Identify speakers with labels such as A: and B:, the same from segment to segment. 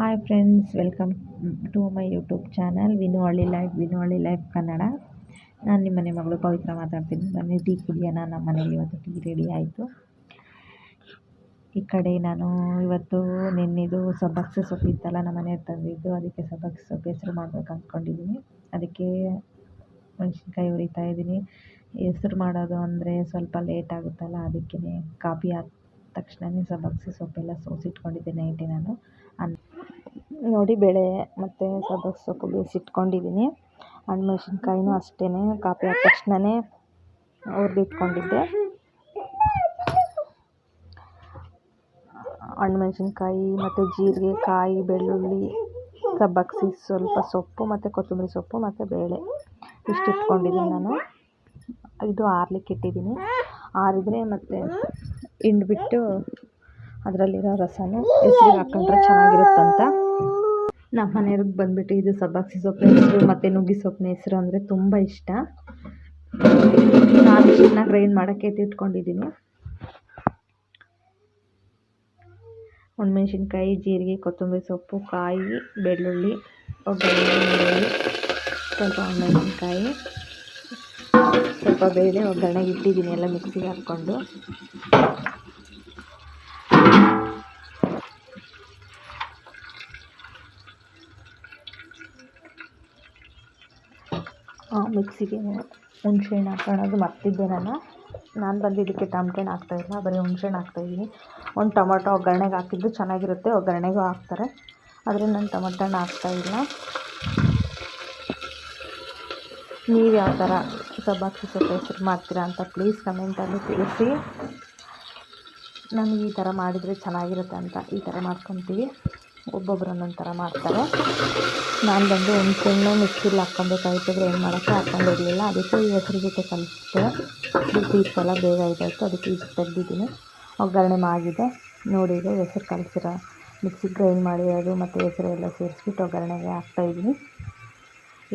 A: Hi friends welcome to my YouTube channel Vinu Halli life Vinu ಹಳ್ಳಿ life Kannada ನಾನು ನಿಮ್ಮ ಮನೆ ಮಗಳು ಪವಿತ್ರ ಮಾತಾಡ್ತೀನಿ. ಬನ್ನಿ, ಟೀ ಕುಡಿಯೋಣ. ನಮ್ಮ ಮನೇಲಿ ಇವತ್ತು ಟೀ ರೆಡಿ ಆಯಿತು. ಈ ಕಡೆ ನಾನು ಇವತ್ತು ನಿನ್ನೆದು ಸಬ್ಬಕ್ಸೆ ಸೊಪ್ಪು ಇತ್ತಲ್ಲ, ನಮ್ಮ ಮನೆ ತಂದಿದ್ದು. ಅದಕ್ಕೆ ಸಬ್ಬಕ್ಸೆ ಸೊಪ್ಪು ಹೆಸರು ಮಾಡ್ಬೇಕು ಅಂದ್ಕೊಂಡಿದ್ದೀನಿ ಅದಕ್ಕೆ ಮೆಣಸಿನ್ಕಾಯಿ ಹುರಿತಾ ಇದ್ದೀನಿ. ಹೆಸರು ಮಾಡೋದು ಅಂದರೆ ಸ್ವಲ್ಪ ಲೇಟ್ ಆಗುತ್ತಲ್ಲ ಅದಕ್ಕೇ ಕಾಫಿ ಆದ ತಕ್ಷಣವೇ ಸಬ್ಬಕ್ಸಿ ಸೊಪ್ಪೆಲ್ಲ ಸೋಸಿಟ್ಕೊಂಡಿದ್ದೆ ನೈಟೇ ನಾನು. ನೋಡಿ ಬೇಳೆ ಮತ್ತು ಸಬ್ಬಕ್ಕಿ ಸೊಪ್ಪು ಬೇಯಿಸಿಟ್ಕೊಂಡಿದ್ದೀನಿ ಹಣ್ಮೆಣ್ಸಿನ್ಕಾಯಿನೂ ಅಷ್ಟೇ ಕಾಪಿ ಆದ ತಕ್ಷಣವೇ ಹುರಿದಿಟ್ಕೊಂಡಿದ್ದೆ ಹಣ್ಮೆಣ್ಸಿನ್ಕಾಯಿ ಮತ್ತು ಜೀರಿಗೆ, ಕಾಯಿ, ಬೆಳ್ಳುಳ್ಳಿ ಸಬ್ಬಕ್ಸಿ ಸ್ವಲ್ಪ ಸೊಪ್ಪು ಮತ್ತು ಕೊತ್ತಂಬರಿ ಸೊಪ್ಪು ಮತ್ತು ಬೇಳೆ ಇಷ್ಟು ಇಟ್ಕೊಂಡಿದ್ದೀನಿ ನಾನು. ಇದು ಆರ್ಲಿಕ್ಕೆ ಇಟ್ಟಿದ್ದೀನಿ. ಆರಿದ್ರೆ ಮತ್ತು ಹಿಂಡ್ಬಿಟ್ಟು ಅದರಲ್ಲಿರೋ ರಸನೂ ಹೆಸ್ರಿಗೆ ಹಾಕ್ಕೊಂಡ್ರೆ ಚೆನ್ನಾಗಿರುತ್ತಂತ. ನಮ್ಮ ಮನೆಯವ್ರಿಗೆ ಬಂದ್ಬಿಟ್ಟು ಇದು ಸಬ್ಬಕ್ಸಿ ಸೊಪ್ಪಿನ ಹೆಸರು, ಮತ್ತು ನುಗ್ಗಿ ಸೊಪ್ಪಿನ ಹೆಸರು ಅಂದರೆ ತುಂಬ ಇಷ್ಟ. ನಾನು ಇಷ್ಟನ್ನ ಗ್ರೈಂಡ್ ಮಾಡೋಕ್ಕೆ ಎತ್ತಿಟ್ಕೊಂಡಿದ್ದೀನಿ ಒಣಮೆಣ್ಸಿನ್ಕಾಯಿ ಜೀರಿಗೆ, ಕೊತ್ತಂಬರಿ ಸೊಪ್ಪು, ಕಾಯಿ, ಬೆಳ್ಳುಳ್ಳಿ, ಒಗ್ಗರಣೆ, ಸ್ವಲ್ಪ ಒಣಮೆಣ್ಸಿನ್ಕಾಯಿ ಸ್ವಲ್ಪ ಬೇಳೆ ಒಗ್ಗರಣೆಗೆ ಇಟ್ಟಿದ್ದೀನಿ ಎಲ್ಲ ಮಿಕ್ಸಿಗೆ ಹಾಕ್ಕೊಂಡು. ಮಿಕ್ಸಿಗೆ ಹುಣ್ಸೆಹಣ್ಣು ಹಾಕೊಳ್ಳೋದು ಮರ್ತಿದ್ದೆ ನಾನು. ನಾನು ಬಂದು ಇದಕ್ಕೆ ಟಮಟೆ ಹಣ್ಣು ಹಾಕ್ತಾಯಿಲ್ಲ ಬರೀ ಹುಣ್ಸೆಹಣ್ಣು ಹಾಕ್ತಾಯಿದ್ದೀನಿ ಒಂದು ಟೊಮೊಟೊ ಒಗ್ಗರಣೆಗೆ ಹಾಕಿದ್ದು ಚೆನ್ನಾಗಿರುತ್ತೆ. ಒಗ್ಗರಣೆಗೂ ಹಾಕ್ತಾರೆ. ಆದರೆ ನಾನು ಟೊಮೊಟೊ ಹಣ್ಣು ಹಾಕ್ತಾಯಿಲ್ಲ ನೀವು ಯಾವ ಥರ ಸಬ್ಬಕ್ಕಿ ಸೊಪ್ಪು ಹೆಸ್ರು ಮಾಡ್ತೀರಾ ಅಂತ ಪ್ಲೀಸ್ ಕಮೆಂಟಲ್ಲಿ ತಿಳಿಸಿ. ನಮಗೆ ಈ ಥರ ಮಾಡಿದರೆ ಚೆನ್ನಾಗಿರುತ್ತೆ ಅಂತ ಈ ಥರ ಮಾಡ್ಕೊತೀವಿ. ಒಬ್ಬೊಬ್ರು ಒಂದೊಂದು ಥರ ಮಾಡ್ತಾರೆ. ನಾನು ಬಂದು ಒಂದು ಹುಣ್ಸೆಹಣ್ಣು ಮಿಕ್ಸಿಲಿ ಹಾಕ್ಕೊಬೇಕಾಗಿತ್ತು ಗ್ರೈಂಡ್ ಮಾಡೋಕ್ಕೆ ಹಾಕ್ಕೊಂಡಿರಲಿಲ್ಲ. ಅದಕ್ಕೆ ಈ ಹೆಸ್ರು ಜೊತೆ ಕಲಿಸಿದೆ ಬಿಸಿ ಪೀಸೆಲ್ಲ ಬೇಗ ಇದಾಯಿತು. ಅದಕ್ಕೆ ಈಗ ತೆಗ್ದಿದ್ದೀನಿ. ಒಗ್ಗರಣೆ ಮಾಡಿದೆ. ನೋಡಿ ಹೆಸರು ಕಲಸಿರೋ ಮಿಕ್ಸಿಗೆ ಗ್ರೈಂಡ್ ಅದು ಮತ್ತು ಹೆಸರು ಎಲ್ಲ ಸೇರಿಸ್ಬಿಟ್ಟು ಒಗ್ಗರಣೆಗೆ ಹಾಕ್ತಾಯಿದ್ದೀನಿ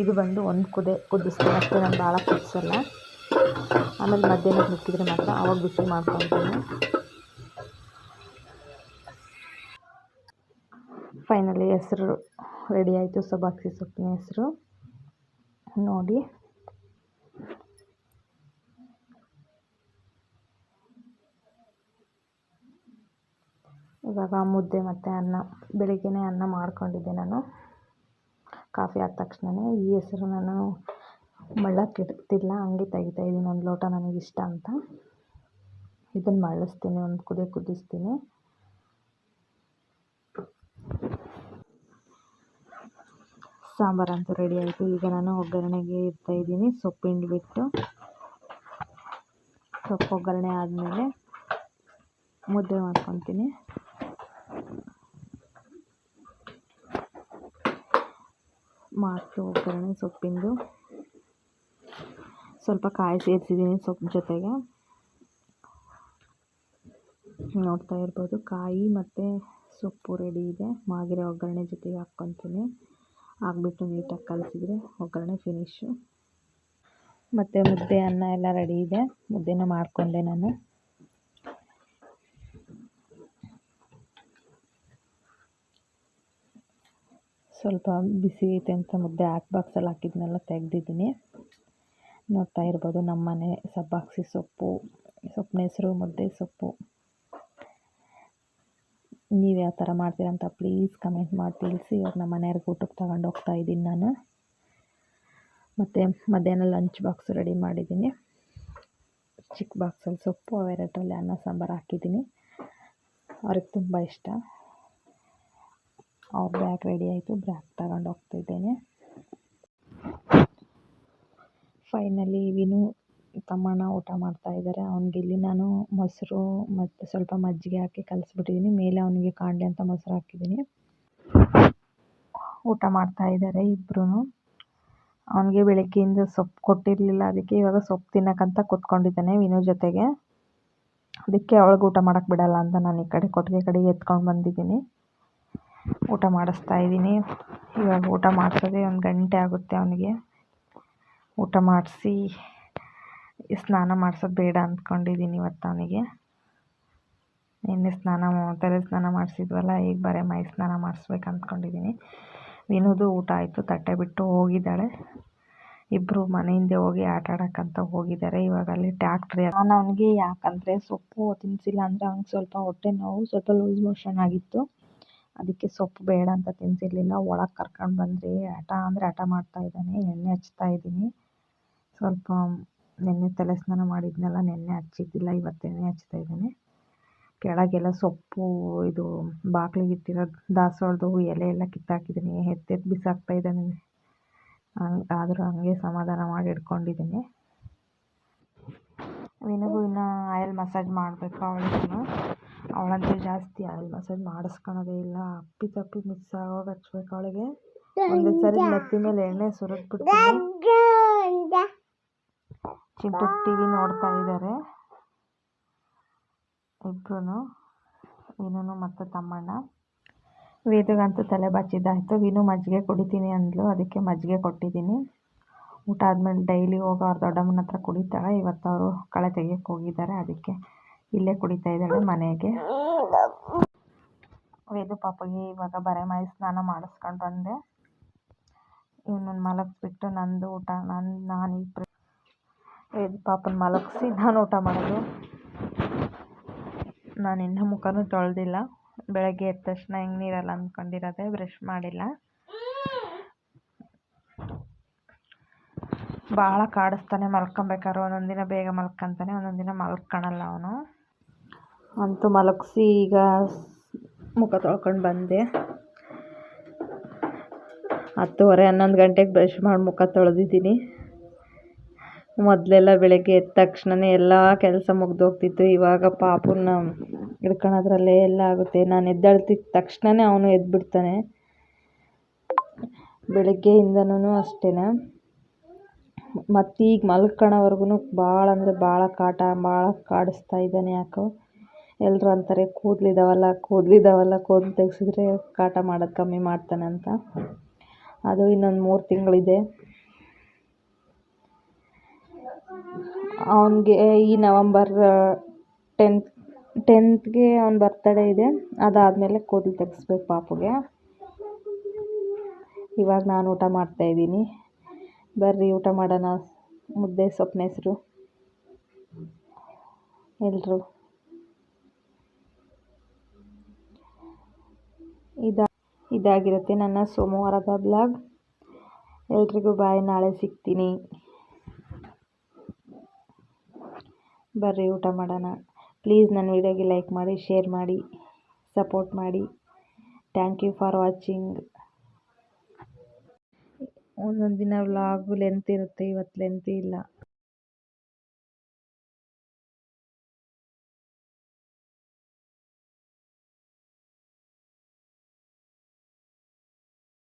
A: ಇದು ಬಂದು ಒಂದು ಕುದೆ ಕುದಿಸ್ತೀನಿ. ಅಷ್ಟೇ ನಾನು ಭಾಳ ಕುದಿಸಲ್ಲ ಆಮೇಲೆ ಮಧ್ಯಾಹ್ನ ಮಿಕ್ಕಿದ್ರೆ ಮಾತ್ರ ಆವಾಗ ಬಿಸಿ ಮಾಡ್ಕೊತೀನಿ ಫೈನಲಿ ಹೆಸರು ರೆಡಿ ಆಯಿತು. ಸಬ್ಬಕ್ಕಿ ಸೊಪ್ಪಿನ ಹೆಸರು. ನೋಡಿ. ಇವಾಗ ಮುದ್ದೆ ಮತ್ತು ಅನ್ನ, ಬೆಳಿಗ್ಗೆನೇ ಅನ್ನ ಮಾಡ್ಕೊಂಡಿದ್ದೆ ನಾನು. ಕಾಫಿ ಆದ ತಕ್ಷಣವೇ ಈ ಹೆಸರು ನಾನು ಮಳ್ಳಕ್ಕಿಡ್ತಿಲ್ಲ, ಹಂಗೆ ತೆಗಿತಾ ಇದ್ದೀನಿ ಒಂದು ಲೋಟ ನನಗಿಷ್ಟ ಅಂತ. ಇದನ್ನು ಮಳ್ಳಿಸ್ತೀನಿ ಒಂದು ಕುದಿ ಕುದಿಸ್ತೀನಿ. ಸಾಂಬಾರಂತೂ ರೆಡಿ ಆಯಿತು. ಈಗ ನಾನು ಒಗ್ಗರಣೆಗೆ ಇಡ್ತಾಯಿದ್ದೀನಿ ಸೊಪ್ಪು ಹಿಂಡ್ಬಿಟ್ಟು, ಸೊಪ್ಪು ಒಗ್ಗರಣೆ ಆದಮೇಲೆ ಮುದ್ದೆ ಮಾಡ್ಕೊತೀನಿ. ಮಾಡ್ತು ಒಗ್ಗರಣೆ, ಸೊಪ್ಪಿಂದು. ಸ್ವಲ್ಪ ಕಾಯಿ ಸೇರಿಸಿದ್ದೀನಿ ಸೊಪ್ಪು ಜೊತೆಗೆ. ನೋಡ್ತಾ ಇರ್ಬೋದು, ಕಾಯಿ ಮತ್ತು ಸೊಪ್ಪು ರೆಡಿ ಇದೆ. ಮಾಗಿರೋ ಒಗ್ಗರಣೆ ಜೊತೆಗೆ ಹಾಕ್ಕೊತೀನಿ. ಹಾಕ್ಬಿಟ್ಟು ನೀಟಾಗಿ ಕಲಸಿದ್ರೆ ಒಗ್ಗರಣೆ ಫಿನಿಶು ಮತ್ತು ಮುದ್ದೆ ಅನ್ನ ಎಲ್ಲ ರೆಡಿ ಇದೆ. ಮುದ್ದೆನೂ ಮಾಡಿಕೊಂಡೆ ನಾನು. ಸ್ವಲ್ಪ ಬಿಸಿ ಐತೆ ಅಂತ ಮುದ್ದೆ ಹಾಟ್ ಬಾಕ್ಸಲ್ಲಿ ಹಾಕಿದ್ನೆಲ್ಲ, ತೆಗೆದಿದ್ದೀನಿ. ನೋಡ್ತಾ ಇರ್ಬೋದು ನಮ್ಮನೆ ಸಬ್ಬಾಕ್ಸಿ ಸೊಪ್ಪು, ಸೊಪ್ಪಿನ ಹೆಸರು ಮುದ್ದೆ ಸೊಪ್ಪು. ನೀವು ಯಾವ ಥರ ಮಾಡ್ತೀರಂತ ಪ್ಲೀಸ್ ಕಮೆಂಟ್ ಮಾಡಿ ತಿಳಿಸಿ. ಇವಾಗ ನಮ್ಮ ಮನೆಯವ್ರಿಗೆ ಊಟಕ್ಕೆ ತಗೊಂಡು ಹೋಗ್ತಾ ಇದ್ದೀನಿ ನಾನು. ಮತ್ತು ಮಧ್ಯಾಹ್ನ ಲಂಚ್ ಬಾಕ್ಸ್ ರೆಡಿ ಮಾಡಿದ್ದೀನಿ. ಚಿಕ್ಕ ಬಾಕ್ಸಲ್ಲಿ ಸೊಪ್ಪು, ಅವೆರಡರಲ್ಲಿ ಅನ್ನ, ಸಾಂಬಾರು ಹಾಕಿದ್ದೀನಿ. ಅವ್ರಿಗೆ ತುಂಬ ಇಷ್ಟ. ಅವ್ರ ಬ್ಯಾಗ್ ರೆಡಿ ಆಯಿತು ಬ್ಯಾಗ್ ತಗೊಂಡು ಹೋಗ್ತಿದ್ದೇನೆ ಫೈನಲಿ ವಿನು ತಮ್ಮಣ್ಣ ಊಟ ಮಾಡ್ತಾ ಇದ್ದಾರೆ ಅವ್ನಿಗೆ ಇಲ್ಲಿ ನಾನು ಮೊಸರು ಮತ್ತು ಸ್ವಲ್ಪ ಮಜ್ಜಿಗೆ ಹಾಕಿ ಕಲಿಸ್ಬಿಟ್ಟಿದ್ದೀನಿ ಮೇಲೆ ಅವನಿಗೆ ಕಾಣಲಿ ಅಂತ ಮೊಸರು ಹಾಕಿದ್ದೀನಿ ಊಟ ಮಾಡ್ತಾ ಇದ್ದಾರೆ ಇಬ್ಬರೂ ಅವನಿಗೆ ಬೆಳಗ್ಗೆಯಿಂದ ಸೊಪ್ಪು ಕೊಟ್ಟಿರಲಿಲ್ಲ. ಅದಕ್ಕೆ ಇವಾಗ ಸೊಪ್ಪು ತಿನ್ನೋಕ್ಕಂತ ಕೂತ್ಕೊಂಡಿದ್ದಾನೆ ವಿನು ಜೊತೆಗೆ. ಅದಕ್ಕೆ ಅವಳಿಗೆ ಊಟ ಮಾಡೋಕ್ಕೆ ಬಿಡಲ್ಲ ಅಂತ ನಾನು ಈ ಕಡೆ ಕೊಟ್ಟಿಗೆ ಕಡೆಗೆ ಎತ್ಕೊಂಡು ಬಂದಿದ್ದೀನಿ. ಊಟ ಮಾಡಿಸ್ತಾ ಇದ್ದೀನಿ. ಇವಾಗ ಊಟ ಮಾಡಿಸೋದೇ ಒಂದು ಗಂಟೆ ಆಗುತ್ತೆ ಅವನಿಗೆ. ಊಟ ಮಾಡಿಸಿ ಸ್ನಾನ ಮಾಡ್ಸೋದು ಬೇಡ ಅಂದ್ಕೊಂಡಿದ್ದೀನಿ ಇವತ್ತು ಅವನಿಗೆ. ನಿನ್ನೆ ಸ್ನಾನ ತಲೆ ಸ್ನಾನ ಮಾಡಿಸಿದ್ವಲ್ಲ, ಈಗ ಬರೀ ಮೈ ಸ್ನಾನ ಮಾಡಿಸ್ಬೇಕು ಅಂದ್ಕೊಂಡಿದ್ದೀನಿ ವಿನೋದು ಊಟ ಆಯಿತು, ತಟ್ಟೆ ಬಿಟ್ಟು ಹೋಗಿದ್ದಾಳೆ. ಇಬ್ಬರು ಮನೆಯಿಂದ ಹೋಗಿ ಆಟ ಆಡೋಕ್ಕಂತ ಹೋಗಿದ್ದಾರೆ. ಇವಾಗ ಅಲ್ಲಿ ಟ್ಯಾಕ್ಟ್ರಿ ನಾನು ಅವನಿಗೆ ಯಾಕಂದರೆ ಸೊಪ್ಪು ತಿನ್ನಿಸಿಲ್ಲ ಅಂದರೆ ಅವ್ನಿಗೆ ಸ್ವಲ್ಪ ಹೊಟ್ಟೆ ನೋವು, ಸ್ವಲ್ಪ ಲೂಸ್ ಮೋಷನ್ ಆಗಿತ್ತು. ಅದಕ್ಕೆ ಸೊಪ್ಪು ಬೇಡ ಅಂತ ತಿನ್ನಿಸಿರ್ಲಿಲ್ಲ ಒಳಗೆ ಕರ್ಕೊಂಡು ಬಂದ್ರಿ ಆಟ ಅಂದರೆ ಆಟ ಮಾಡ್ತಾ ಇದ್ದಾನೆ, ಎಣ್ಣೆ ಹಚ್ತಾ ಇದ್ದೀನಿ. ಸ್ವಲ್ಪ ನೆನ್ನೆ ತಲೆ ಸ್ನಾನ ಮಾಡಿದ್ನಲ್ಲ, ನೆನ್ನೆ ಹಚ್ಚಿದ್ದಿಲ್ಲ, ಇವತ್ತು ಎಣ್ಣೆ ಹಚ್ತಾ ಇದ್ದೀನಿ. ಕೆಳಗೆಲ್ಲ ಸೊಪ್ಪು, ಇದು ಬಾಗಿಲಿಗೆ ಇಟ್ಟಿರೋ ದಾಸವಾಳದ ಹೂ, ಎಲೆ ಎಲ್ಲ ಕಿತ್ತಾಕಿದ್ದೀನಿ, ಎತ್ತೆತ್ತು ಬಿಸಾಕ್ತಾ ಇದ್ದಾನೆ. ಆದರೂ ಹಂಗೆ ಸಮಾಧಾನ ಮಾಡಿ ಇಟ್ಕೊಂಡಿದ್ದೀನಿ ನಿನಗೂ ಇನ್ನು ಆಯಿಲ್ ಮಸಾಜ್ ಮಾಡಬೇಕು ಅವಳಿಗೂ ಅವಳಂತೂ ಜಾಸ್ತಿ ಆಯಿಲ್ ಮಸಾಜ್ ಮಾಡಿಸ್ಕೊಳೋದೇ ಇಲ್ಲ. ಅಪ್ಪಿ ತಪ್ಪಿ ಮಿಸ್ ಆಗೋಗಿ ಹಚ್ಬೇಕು ಅವಳಿಗೆ. ಒಂದೇ ಸರಿ ಮೇಲೆ ಎಣ್ಣೆ ಸುರಿದ್ಬಿಡ್ತೀನಿ. ಚಿಂಟು ಟಿ ವಿ ನೋಡ್ತಾ ಇದ್ದಾರೆ ಇಬ್ಬರೂ ವಿನುನು ಮತ್ತು ತಮ್ಮಣ್ಣ. ವೇದಗಂತೂ ತಲೆ ಬಚ್ಚಿದ್ದಾಯಿತು. ವಿನು ಮಜ್ಜಿಗೆ ಕುಡಿತೀನಿ ಅಂದ್ಲು. ಅದಕ್ಕೆ ಮಜ್ಜಿಗೆ ಕೊಟ್ಟಿದ್ದೀನಿ. ಊಟ ಆದಮೇಲೆ ಡೈಲಿ ಹೋಗಿ ಅವ್ರ ದೊಡ್ಡಮ್ಮನ ಹತ್ರ ಕುಡಿತಾಳೆ. ಇವತ್ತು ಅವರು ಕಳೆ ತೆಗಿಯಕ್ಕೆ ಹೋಗಿದ್ದಾರೆ. ಅದಕ್ಕೆ ಇಲ್ಲೇ ಕುಡಿತಾ ಇದ್ದಾಳೆ ಮನೆಗೆ. ವೇದು ಪಾಪಗೆ ಇವಾಗ ಬರೆ ಮೈ ಸ್ನಾನ ಮಾಡಿಸ್ಕೊಂಡು ಬಂದೆ. ಇವನನ್ನು ಮಲಗಿಸ್ಬಿಟ್ಟು ನಂದು ಊಟ ನನ್ನ ನಾನು ಇಬ್ಬರು ಪಾಪನ್ ಮಲಗಿಸಿ ನಾನು ಊಟ ಮಾಡೋದು. ನಾನು ಇನ್ನೂ ಮುಖನೂ ತೊಳೆದಿಲ್ಲ. ಬೆಳಗ್ಗೆ ಎದ್ದ ತಕ್ಷಣ ಹೆಂಗೆ ನೀರಲ್ಲ ಅಂದ್ಕೊಂಡಿರೋದೆ ಬ್ರಷ್ ಮಾಡಿಲ್ಲ. ಭಾಳ ಕಾಡಿಸ್ತಾನೆ ಮಲ್ಕೊಬೇಕಾದ್ರೆ ಒಂದೊಂದು ದಿನ ಬೇಗ ಮಲ್ಕೊತಾನೆ, ಒಂದೊಂದು ದಿನ ಮಲ್ಕೊಳಲ್ಲ ಅವನು. ಅಂತೂ ಮಲಗಿಸಿ ಈಗ ಮುಖ ತೊಳ್ಕೊಂಡು ಬಂದೆ. ಹತ್ತುವರೆ ಹನ್ನೊಂದು ಗಂಟೆಗೆ ಬ್ರಷ್ ಮಾಡಿ ಮುಖ ತೊಳೆದಿದ್ದೀನಿ. ಮೊದಲೆಲ್ಲ ಬೆಳಗ್ಗೆ ಎದ್ದ ತಕ್ಷಣವೇ ಎಲ್ಲ ಕೆಲಸ ಮುಗಿದೋಗ್ತಿತ್ತು. ಇವಾಗ ಪಾಪುನ ಹಿಡ್ಕೊಳೋದ್ರಲ್ಲೇ ಎಲ್ಲ ಆಗುತ್ತೆ. ನಾನು ಎದ್ದೇಳ್ತಿದ್ದ ತಕ್ಷಣವೇ ಅವನು ಎದ್ದುಬಿಡ್ತಾನೆ ಬೆಳಗ್ಗೆಯಿಂದನೂ ಅಷ್ಟೇ ಮತ್ತೀಗ ಈಗ ಮಲ್ಕೊಳೋವರೆಗೂ ಭಾಳ ಅಂದರೆ ಭಾಳ ಕಾಟ ಭಾಳ ಕಾಡಿಸ್ತಾ ಇದ್ದಾನೆ ಯಾಕೋ. ಎಲ್ಲರೂ ಅಂತಾರೆ ಕೂದಲಿದ್ದಾವಲ್ಲ ಕೂದಲಿದ್ದಾವಲ್ಲ ಕೂದಲು ತೆಗೆಸಿದ್ರೆ ಕಾಟ ಮಾಡೋದು ಕಮ್ಮಿ ಮಾಡ್ತಾನೆ ಅಂತ. ಅದು ಇನ್ನೊಂದು ಮೂರು ತಿಂಗಳಿದೆ. ಅವನಿಗೆ ಈ ನವಂಬರ್ ಟೆಂತ್ ಟೆಂತ್ಗೆ ಅವ್ನ ಬರ್ತಡೇ ಇದೆ. ಅದಾದಮೇಲೆ ಕೂದಲು ತೆಗೆಸ್ಬೇಕು ಪಾಪುಗೆ. ಇವಾಗ ನಾನು ಊಟ ಮಾಡ್ತಾಯಿದ್ದೀನಿ ಬರ್ರಿ, ಊಟ ಮಾಡೋಣ. ಮುದ್ದೆ, ಸೊಪ್ಪಿನ ಹೆಸರು. ಎಲ್ಲರೂ ಇದ, ಇದಾಗಿರುತ್ತೆ ನನ್ನ ಸೋಮವಾರದ ಬ್ಲಾಗ್ ಎಲ್ರಿಗೂ ಬಾಯ್ ನಾಳೆ ಸಿಗ್ತೀನಿ. ಬರ್ರಿ, ಊಟ ಮಾಡೋಣ. ಪ್ಲೀಸ್ ನನ್ನ ವೀಡಿಯೋಗೆ ಲೈಕ್ ಮಾಡಿ ಶೇರ್ ಮಾಡಿ ಸಪೋರ್ಟ್ ಮಾಡಿ. ಥ್ಯಾಂಕ್ ಯು ಫಾರ್ ವಾಚಿಂಗ್ ಒಂದೊಂದು ದಿನ ವ್ಲಾಗು ಲೆಂತ್ ಇರುತ್ತೆ, ಇವತ್ತು ಲೆಂತ್ ಇಲ್ಲ.